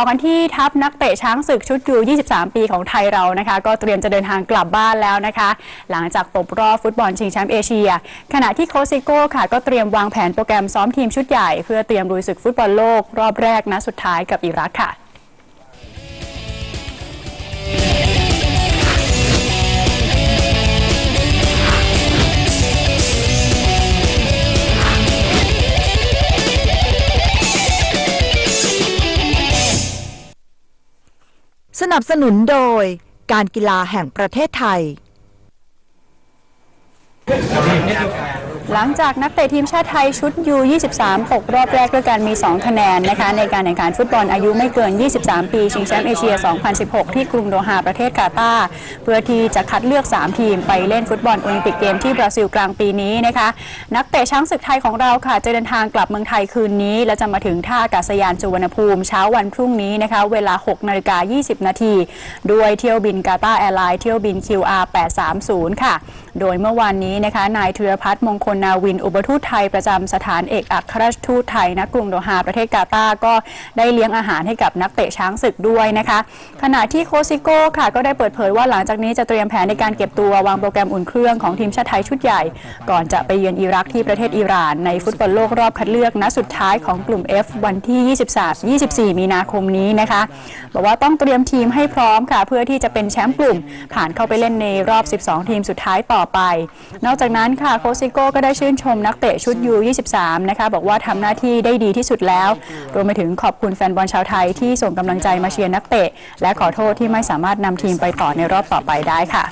ต่อกันที่ทัพนักเตะช้างศึกชุดยู 23 ปีของไทยเรานะคะ ก็เตรียมจะเดินทางกลับบ้านแล้วนะคะ หลังจากตบรอบฟุตบอลชิงแชมป์เอเชีย ขณะที่โคซิโก้ค่ะ ก็เตรียมวางแผนโปรแกรมซ้อมทีมชุดใหญ่ เพื่อเตรียมลุยศึกฟุตบอลโลกรอบแรกนัดสุดท้ายกับอิรักค่ะ สนับสนุนโดยการกีฬาแห่งประเทศไทย หลังจากนักเตะทีมชาติไทยชุดยู23 ตกรอบแรกด้วยการมี 2 คะแนนนะคะในการแข่งขันฟุตบอลอายุไม่เกิน 23 ปี ชิงแชมป์เอเชีย 2016 ที่กรุงโดฮาประเทศกาตาร์เพื่อที่จะคัดเลือก 3 ทีมไปเล่นฟุตบอลโอลิมปิกเกมที่บราซิลกลางปีนี้นะคะนักเตะช้างศึกไทยของเราค่ะจะเดินทางกลับเมืองไทยคืนนี้ และจะมาถึงท่าอากาศยานสุวรรณภูมิเช้าวันพรุ่งนี้นะคะเวลา 6 นาฬิกา 20 นาทีด้วยเที่ยวบินกาตาร์แอร์ไลน์เที่ยวบิน QR 830 ค่ะ โดยเมื่อวานนี้นะคะนายธีรพัฒน์มงคลนาวิน อุปทูตไทยประจำสถานเอกอัครราชทูตไทยณกรุงโดฮาประเทศกาตาร์ก็ได้เลี้ยงอาหารให้กับนักเตะช้างศึกด้วยนะคะ ขณะที่โคซิโก้ค่ะก็ได้เปิดเผยว่าหลังจากนี้จะเตรียมแผนในการเก็บตัววางโปรแกรมอุ่นเครื่องของทีมชาติไทยชุดใหญ่ ก่อนจะไปเยือนอิรักที่ประเทศอิหร่าน ในฟุตบอลโลกรอบคัดเลือกนัดสุดท้ายของกลุ่ม F วันที่ 23 24 มีนาคมนี้นะคะบอกว่าต้องเตรียมทีมให้พร้อมค่ะ เพื่อที่จะเป็นแชมป์กลุ่ม ผ่านเข้าไปเล่นในรอบ 12 ทีมสุดท้ายต่อไป นอกจากนั้นค่ะโคซิโก้ก็ได้ชื่นชมนักเตะชุดยู23นะคะบอกว่าทำหน้าที่ได้ดีที่สุดแล้ว รวมไปถึงขอบคุณแฟนบอลชาวไทยที่ส่งกำลังใจมาเชียร์นักเตะ และขอโทษที่ไม่สามารถนำทีมไปต่อในรอบต่อไปได้ค่ะ